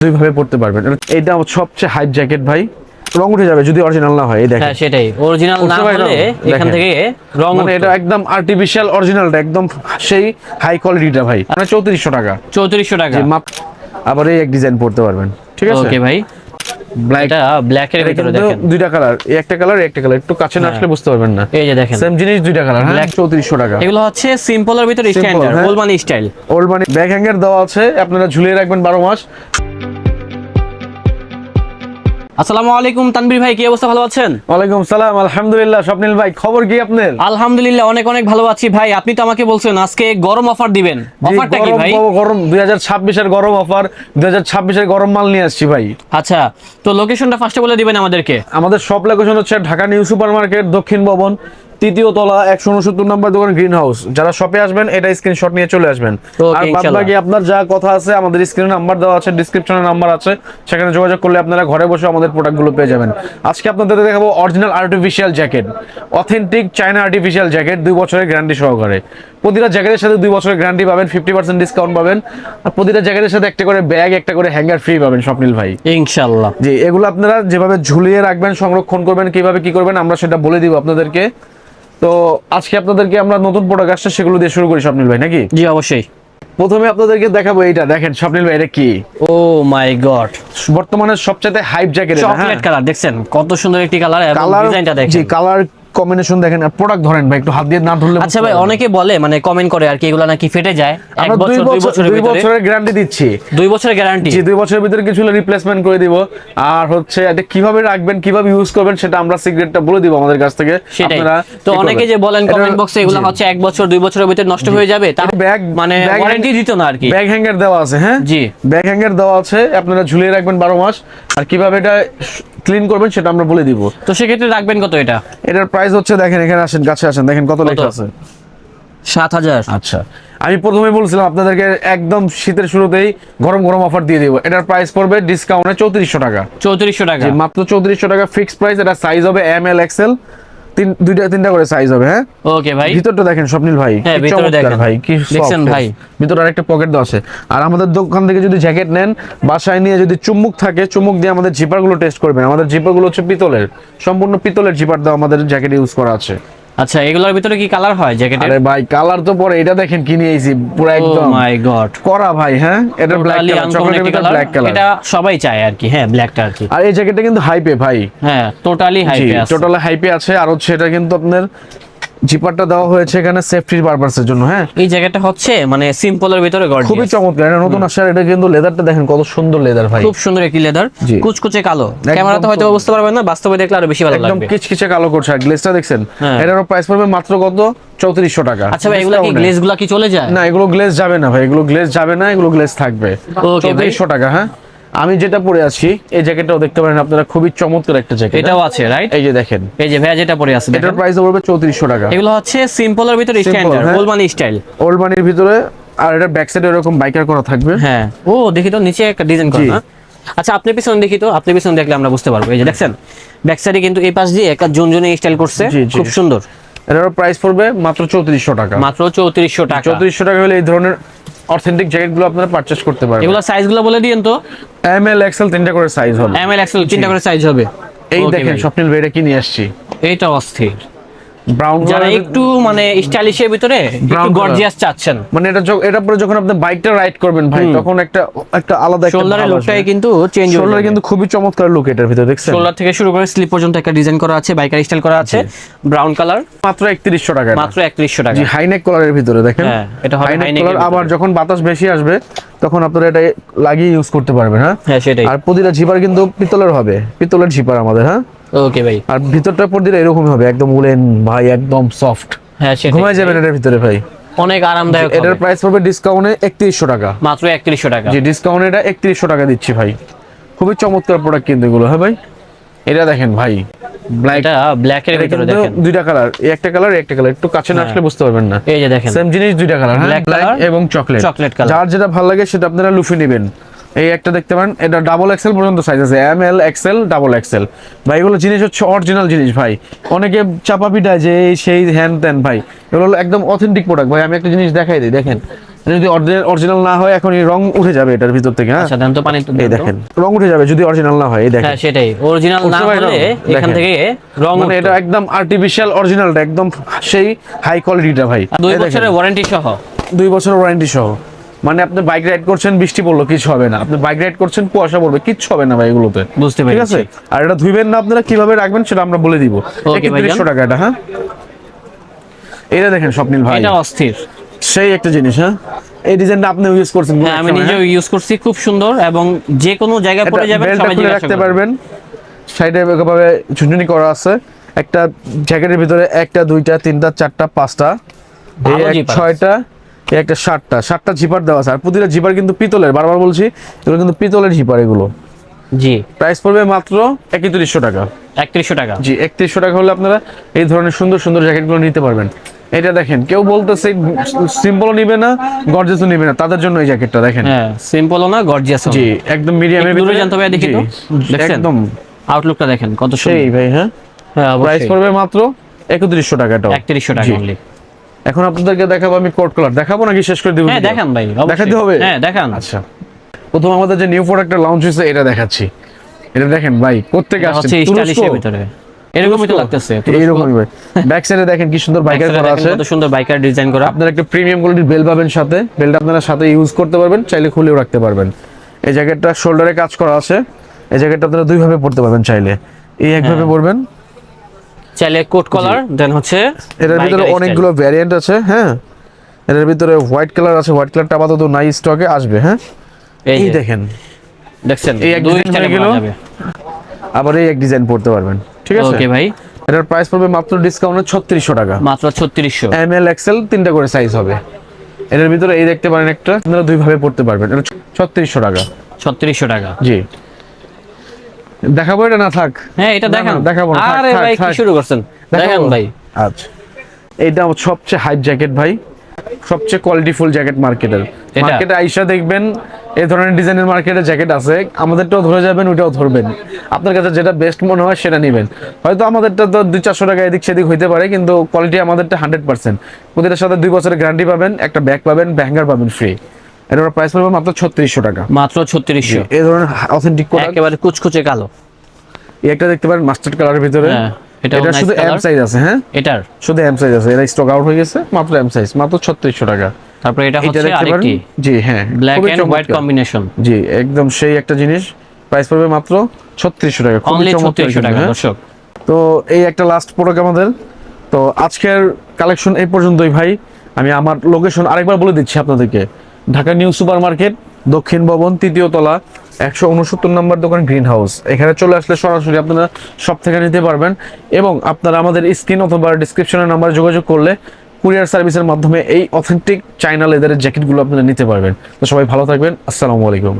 দুই ভাবে পড়তে পারবেন। আমার সবচেয়ে হাইট জ্যাকেট ভাই। রং উঠে যাবে যদি অরিজিনাল না হয় এই দেখেন। হ্যাঁ সেটাই। অরিজিনাল না হলে এখান থেকে রং মানে এটা একদম আর্টিফিশিয়াল অরিজিনালটা একদম সেই হাই কোয়ালিটিটা ভাই। মানে চৌত্রিশশো টাকা। চৌত্রিশশো টাকা। যে মাপ আবার এই এক ডিজাইন পড়তে পারবেন। ঠিক আছে? ওকে ভাই। ব্ল্যাক এটা ব্ল্যাক এর ভিতরে দেখেন। দুইটা কালার এই একটা কালার একটা কালার একটু কাছে না হ্যাঁ। আসলে বুঝতে পারবেন না। এই যে দেখেন। সেম জিনিস দুইটা কালার হ্যাঁ Black- চৌত্রিশশো টাকা। এগুলো হচ্ছে সিম্পলের ভিতরে স্ট্যান্ডার্ড হ্যাঁ। Old money style old money back hanger দেওয়া আছে। আপনারা ঝুলিয়ে রাখবেন বারো মাস। আসসালামু আলাইকুম তানবীর ভাই কি অবস্থা? ভালো আছেন? ওয়ালাইকুম সালাম আলহামদুলিল্লাহ স্বপ্নিল ভাই খবর কি আপনার? আলহামদুলিল্লাহ অনেক অনেক ভালো আছি ভাই। আপনি তো আমাকে বলছেন আজকে গরম অফার দিবেন। অফারটা কি ভাই? গরম- গরম দুই হাজার ছাব্বিশের গরম অফার দুই হাজার ছাব্বিশের গরম মাল নিয়ে আসছি ভাই। আচ্ছা তো লোকেশনটা ফার্স্টে বলে দিবেন আমাদেরকে। আমাদের সব লোকেশন হচ্ছে ঢাকা নিউ সুপার মার্কেট দক্ষিণ ভবন তৃতীয় তলা একশো উনসত্তর নম্বর দোকান গ্রিন হাউস যারা শপে আসবেন এটা স্ক্রিনশট নিয়ে চলে আসবেন। আর বাকি আপনার যা কথা আছে আমাদের স্ক্রিনে নাম্বার দেওয়া আছে ডিসক্রিপশনে নাম্বার আছে সেখানে যোগাযোগ করলে আপনারা ঘরে বসে আমাদের প্রোডাক্টগুলো পেয়ে যাবেন। আজকে আপনাদের দেখাবো original artificial jacket authentic China artificial jacket দুই বছরের গ্যারান্টি সহকারে। প্রতিটা জ্যাকেটের সাথে দুই বছরের গ্যারান্টি পাবেন ফিফটি পার্সেন্ট ডিসকাউন্ট পাবেন। আর প্রতিটা জ্যাকেটের সাথে একটা করে ব্যাগ একটা করে হ্যাঙ্গার ফ্রি পাবেন স্বপ্নিল ভাই। ইনশাআল্লাহ জি এগুলো আপনারা যেভাবে ঝুলিয়ে রাখবেন সংরক্ষণ করবেন কীভাবে কি করবেন আমরা সেটা বলে দিব আপনাদেরকে। তো আজকে আপনাদেরকে আমরা নতুন প্রোডাক্ট আসছে সেগুলো দিয়ে শুরু করি স্বপ্নিল ভাই নাকি? জি অবশ্যই। প্রথমে আপনাদেরকে দেখাবো এইটা দেখেন স্বপ্নিল ভাই এটা কি? Oh my god. বর্তমানে সবচেয়ে হাইপ জ্যাকেট চকলেট কালার দেখছেন? কত সুন্দর একটি কালার এবং ডিজাইনটা দেখেন। জি কালার কম্বিনেশন দেখেন আর প্রোডাক্ট ধরেন ভাই একটু হাত দিয়ে না ধরলে আচ্ছা ভাই অনেকে বলে মানে কমেন্ট করে আর কি এগুলো নাকি ফেটে যায়। এক বছর দুই বছর বছরের দুই ভিতরে। বছরের গ্যারান্টি দিচ্ছি। দুই বছরের গ্যারান্টি জি দুই বছরের ভিতরে কিছু রিপ্লেসমেন্ট করে দিব। আর হচ্ছে এটা কীভাবে রাখবেন কীভাবে ইউজ করবেন সেটা আমরা সিক্রেটটা বলে দিব আমাদের কাছ থেকে। আপনারা তো অনেকে যে বলেন কমেন্ট বক্সে এগুলো হচ্ছে এক বছর দুই বছরের ভিতরে নষ্ট হয়ে যাবে তার ব্যাগ মানে ওয়ারেন্টি দিত না আর কি। ব্যাগ হ্যাঙ্গার দেওয়া আছে হ্যাঁ? জি। ব্যাগ হ্যাঙ্গার দেওয়া আছে আপনারা ঝুলিয়ে রাখবেন বারো মাস। আর কীভাবে এটা ক্লিন করবেন সেটা আমরা বলে দিব। তো সেক্ষেত্রে রাখবেন কত এটা? এটার প্রাইস হচ্ছে দেখেন এখানে আসেন কাছে আসেন দেখেন কত লেখা আছে। সাত হাজার। আচ্ছা আমি প্রথমে বলছিলাম আপনাদেরকে একদম শীতের শুরুতেই গরম গরম অফার দিয়ে দিব। এটার প্রাইস পড়বে ডিসকাউন্টে চৌত্রিশশো টাকা। চৌত্রিশশো টাকা। জি, মাত্র চৌত্রিশশো টাকা ফিক্সড প্রাইস এটা সাইজ হবে এম এল এক্সেল তিন দুইটা তিনটা করে সাইজ হবে হ্যাঁ? ওকে ভাই। ভিতরটা দেখেন স্বপ্নিল ভাই হ্যাঁ, দেখেন। ভাই কি দেখছেন ভাই? ভিতর আরেকটা পকেট দেওয়া আছে। আর আমাদের দোকান থেকে যদি জ্যাকেট নেন বাসায় নিয়ে যদি চুম্বুক থাকে চুম্বুক দিয়ে আমাদের জিপারগুলো টেস্ট করবেন। আমাদের জিপারগুলো হচ্ছে পিতলের। সম্পূর্ণ পিতলের জিপার দাও আমাদের জ্যাকেট ইউজ করা আছে। আচ্ছা এগুলোর ভিতরে কি কালার হয় জ্যাকেটের আরে ভাই কালার তো পরে এটা দেখেন কিনে আইছি পুরো ও একদম। মাই গড করা ভাই হ্যাঁ? এটা ব্ল্যাক কালার চকলেটের ভিতরে ব্ল্যাক কালার এটা সবাই চায় আর কি হ্যাঁ ব্ল্যাকটা আর কি। আর এই জ্যাকেটটা কিন্তু হাইপে ভাই। হ্যাঁ টোটালি হাইপে আছে। টোটালি হাইপে আছে। আর হচ্ছে এটা কিন্তু আপনার জিপারটা দেওয়া হয়েছে এখানে সেফটির পারপাসের জন্য হ্যাঁ? এই জায়গাটা হচ্ছে মানে সিম্পলের ভিতরে খুবই চমৎকার এটা নতুন আসার এটা কিন্তু লেদারটা দেখেন কত সুন্দর লেদার ভাই। খুব সুন্দর একটি লেদার কুচকুচে কালো। ক্যামেরাতে হয়তো বুঝতে পারবেন না বাস্তবে দেখলে আরও বেশি ভালো লাগবে। একদম কিচকিচে কালো করছে আর গ্লেজটা দেখছেন? হ্যাঁ। এটারও প্রাইস পড়বে মাত্র কত? চৌত্রিশশো টাকা। আচ্ছা ভাই এগুলা কি Discount এ। গ্লেজগুলা কি চলে যায়? না এগুলো গ্লেজ যাবে না ভাই এগুলো গ্লেজ যাবে না এগুলো গ্লেজ থাকবে। চৌত্রিশশো টাকা হ্যাঁ? আমি যেটা পরে আছি এই জ্যাকেটটাও দেখতে পারেন আপনারা খুবই চমৎকার একটা জ্যাকেট এটাও আছে রাইট এই যে দেখেন। এই যে ভাইয়া যেটা পরে আছে এটার প্রাইস পড়বে চৌত্রিশশো টাকা। এগুলো হচ্ছে সিম্পলের ভিতরে স্ট্যান্ডার্ড হ্যাঁ। ওলমানি স্টাইল ওল্ড মানির ভিতরে আর এটা ব্যাক সাইডে এরকম বাইকার করা থাকবে। হ্যাঁ। ও দেখি তো নিচে একটা ডিজাইন করা না আচ্ছা আপনি পিছনে দেখি তো আপনি পিছনে দেখলে আমরা বুঝতে পারব। এই যে দেখছেন ব্যাক সাইডে কিন্তু এই পাশ দিয়ে একটা জুনজুনি স্টাইল করছে। খুব সুন্দর। এটারও প্রাইস পড়বে মাত্র চৌত্রিশশো টাকা। মাত্র চৌত্রিশশো টাকা। চৌত্রিশশো টাকা হলে এই ধরনের অথেন্টিক জ্যাকেটগুলো আপনারা পারচেস করতে পারবেন। এগুলো সাইজগুলো বলে দিন তো। এম এল এক্সেল তিনটা করে সাইজ হবে। এম এল এক্সেল তিনটা করে সাইজ হবে। এই দেখেন। স্বপ্নিল ভাই এটা কি নিয়ে আসছি? এইটা অস্থির। ব্রাউন যারা একটু মানে স্টাইলিশের ভিতরে একটু গর্জিয়াস চাচ্ছেন। মানে এটা এটা পরে যখন আপনি বাইকটা রাইড করবেন ভাই তখন একটা একটা আলাদা একটা শোল্ডারের লুকটাই কিন্তু চেঞ্জ শোল্ডার কিন্তু খুবই চমৎকার লুক এটার ভিতরে দেখছেন? শোল্ডার থেকে শুরু করে স্লিপ পর্যন্ত একটা ডিজাইন করা আছে বাইকার স্টাইল করা আছে ব্রাউন কালার মাত্র একত্রিশশো টাকা মাত্র একত্রিশশো টাকা। জি হাইনেক কলারের ভিতরে দেখেন। হ্যাঁ, এটা হবে হাইনেক কলার আবার যখন বাতাস বেশি আসবে তখন আপনারা এটা লাগিয়ে ইউজ করতে পারবেন হ্যাঁ? হ্যাঁ সেটাই। আর প্রতিটা জিপার কিন্তু পিতলের হবে। পিতলের জিপার আমাদের হ্যাঁ? ওকে ভাই। আর ভিতরটা প্রতিটা এরকমই হবে একদম উলেন ভাই একদম সফট হ্যাঁ ঘুমায় যাবেন এটার ভিতরে ভাই। অনেক আরামদায়ক এটার প্রাইস পড়বে ডিসকাউন্টে একত্রিশশো টাকা। মাত্র একত্রিশশো টাকা। জি ডিসকাউন্ট এটা একত্রিশশো টাকা দিচ্ছি ভাই। খুবই চমৎকার প্রোডাক্ট কিন্তু এগুলো হ্যাঁ ভাই? এটা দেখেন ভাই ব্ল্যাক এটা ব্ল্যাক ভিতরে দেখেন। দুইটা কালার একটা কালার একটা কালার একটু কাছে না আসলে বুঝতে পারবেন না। এই যে দেখেন। সেম জিনিস দুইটা কালার হ্যাঁ? ব্ল্যাক এবং চকলেট chocolate color। যার যেটা ভালো লাগে সেটা আপনারা লুফে নেবেন। এই একটা দেখতে পারেন এটা ডাবল এক্সেল পর্যন্ত সাইজ আছে M L XL double XL ভাই এগুলো জিনিস হচ্ছে অরিজিনাল জিনিস ভাই। অনেকে চাপা পিটায় যে এই সেই হ্যান ত্যান ভাই। এগুলো হলো একদম অথেন্টিক প্রোডাক্ট ভাই আমি একটা জিনিস দেখাই দিই দেখেন। যদি অরিজিনাল না হয় এখন এই রং উঠে যাবে এটার ভিতর থেকে হ্যাঁ? আচ্ছা দেন তো পানি এই দেখেন রং উঠে যাবে যদি অরিজিনাল না হয় এই দেখেন। হ্যাঁ সেটাই। অরিজিনাল না হলে? এখান থেকে রং মানে এটা একদম আর্টিফিশিয়াল অরিজিনালটা একদম সেই হাই কোয়ালিটিটা ভাই। দুই বছরের ওয়ারেন্টি সহ। দুই বছরের ওয়ারেন্টি সহ। মানে আপনি বাইক রাইড করছেন বৃষ্টি পড়ল কিছু হবে না। আপনি বাইক রাইড করছেন কুয়াশা পড়বে কিচ্ছু হবে না ভাই এগুলোতে। বুঝতে ঠিক আছে? আর এটা ধুইবেন না আপনারা কীভাবে রাখবেন সেটা আমরা বলে দিব। একত্রিশশো টাকা এটা হ্যাঁ? এটা দেখেন স্বপ্নিল ভাই। এটা অস্থির। সেই একটা জিনিস হ্যাঁ? এই ডিজাইনটা আপনি ইউজ করছেন হ্যাঁ আমি নিজেও ইউজ করছি খুব সুন্দর এবং যে কোনো জায়গায় পড়ে যাবেন সবাই রাখতে পারবেন। সাইডে এভাবে ঝুনঝুনি করা আছে। একটা জ্যাকেটের ভিতরে একটা দুইটা তিনটা চারটা পাঁচটা। এই ছয়টা একটা সাতটা সাতটা জিপার দেওয়া আছে। আর প্রতিটা জিপার কিন্তু পিতলের বারবার বলছি এগুলো কিন্তু পিতলের জিপার এগুলো। জি। প্রাইস পড়বে মাত্র একত্রিশশো টাকা। একত্রিশশো টাকা। জি একত্রিশশো টাকা হলে আপনারা এই ধরনের সুন্দর সুন্দর জ্যাকেটগুলো নিতে পারবেন। এটা দেখেন কেউ বলতেছে সিম্পলও নিবে না গর্জেসও নিবে না। তাদের জন্য এই জ্যাকেটটা দেখেন। হ্যাঁ সিম্পলও না গর্জিয়াস জি একদম মিডিয়ামের ভিতরে। জানতে হবে দেখি তো। একদম। আউটলুকটা দেখেন কত সেই সুন্দর ভাই হ্যাঁ? হ্যাঁ প্রাইস পড়বে মাত্র একত্রিশশো টাকা এটাও। একত্রিশশো টাকা। এখন আপনাদেরকে দেখাবো আমি কোট কালার দেখাবো নাকি শেষ করে দিব হ্যাঁ দেখান ভাই দেখাতে হবে? হ্যাঁ দেখান। আচ্ছা। প্রথম আমাদের যে নিউ প্রোডাক্টটা লঞ্চ হয়েছে এটা দেখাচ্ছি। এটা দেখেন ভাই কোত্থেকে আসছে স্টাইলিশের ভিতরে। এরকমই তো লাগতেছে এইরকমই ভাই। ব্যাক সাইডে দেখেন কি সুন্দর বাইকার করা আছে। কত সুন্দর বাইকার ডিজাইন করা। আপনারা একটা প্রিমিয়াম কোয়ালিটির বেল পাবেন সাথে। বেলটা আপনারা সাথে ইউজ করতে পারবেন চাইলে খুলেও রাখতে পারবেন। এই জ্যাকেটটা শোল্ডারে কাজ করা আছে। এই জ্যাকেটটা আপনারা দুই ভাবে পড়তে পারবেন চাইলে। এই একভাবে হ্যাঁ। চাইলে কোট কলার দেন হচ্ছে এটার ভিতরে অনেকগুলো ভ্যারিয়েন্ট আছে হ্যাঁ? এটার ভিতরে হোয়াইট কালার আছে হোয়াইট কালারটা আপাতত নাই স্টকে আসবে হ্যাঁ? এই দেখেন। দেখছেন? এই এক design হয়ে গেল। আবার এই এক ডিজাইন পড়তে পারবেন ঠিক আছে? ওকে ভাই। এটার প্রাইস পড়বে মাত্র ডিসকাউন্টে ছত্রিশশো টাকা। মাত্র ছত্রিশশো। এম এল এক্সেল তিনটা করে সাইজ হবে। এটার ভিতরে এই দেখতে পারেন একটা আপনারা দুই ভাবে পড়তে পারবেন। এটা ছত্রিশশো টাকা। ছত্রিশশো টাকা। জি। দেখাবো এটা না থাক? হ্যাঁ এটা দেখান। দেখাবো আরে ভাই কি শুরু করছেন? দেখান ভাই। আচ্ছা। আমার সবচেয়ে হাইট জ্যাকেট ভাই। সবচেয়ে কোয়ালিটিফুল জ্যাকেট মার্কেটের মার্কেটে আইসা দেখবেন এই ধরনের ডিজাইনের মার্কেটে জ্যাকেট আছে। আমাদেরটাও ধরে যাবেন ওইটাও ধরবেন। আপনার কাছে যেটা বেস্ট মনে হয় সেটা নেবেন। হয়তো আমাদেরটা তো দুই চারশো টাকা এদিক সেদিক হইতে পারে কিন্তু কোয়ালিটি আমাদেরটা হান্ড্রেড পার্সেন্ট প্রতিটার সাথে দুই বছরের গ্যারান্টি পাবেন একটা ব্যাগ পাবেন ব্যাঙ্গার পাবেন ফ্রি এটার প্রাইস পড়বে মাত্র ছত্রিশশো টাকা। মাত্র ছত্রিশশো। এই ধরনের অথেন্টিক একেবারে কুচকুচে কালো। একটা দেখতে পারেন মাস্টার্ড কালারের ভিতরে। হ্যাঁ, এটা শুধু এম সাইজ আছে হ্যাঁ? এটার? শুধু এম সাইজ আছে এটা স্টক আউট হয়ে গেছে মাত্র এম সাইজ মাত্র ছত্রিশশো টাকা। তারপরে এটা হচ্ছে আরেকটি। জি হ্যাঁ ব্ল্যাক এন্ড হোয়াইট কম্বিনেশন জি একদম সেই একটা জিনিস প্রাইস পড়বে মাত্র ছত্রিশশো টাকা খুবই চমৎকার টাকা হ্যাঁ। দর্শক। তো এই একটা লাস্ট প্রোডাক্ট আমাদের। তো আজকের কালেকশন এই পর্যন্তই ভাই। আমি আমার লোকেশন আরেকবার বলে দিচ্ছি আপনাদেরকে। ঢাকা নিউ সুপার মার্কেট দক্ষিণ ভবন, তৃতীয় তলা, একশো উনসত্তর নম্বর দোকান গ্রিন হাউস এখানে চলে আসলে সরাসরি আপনারা সব থেকে নিতে পারবেন এবং আপনারা আমাদের স্ক্রিন অথবা ডিসক্রিপশনের নাম্বার যোগাযোগ করলে কুরিয়ার সার্ভিসের মাধ্যমে এই অথেন্টিক চাইনা লেদারের জ্যাকেটগুলো আপনারা নিতে পারবেন। তো সবাই ভালো থাকবেন। আসসালামু আলাইকুম।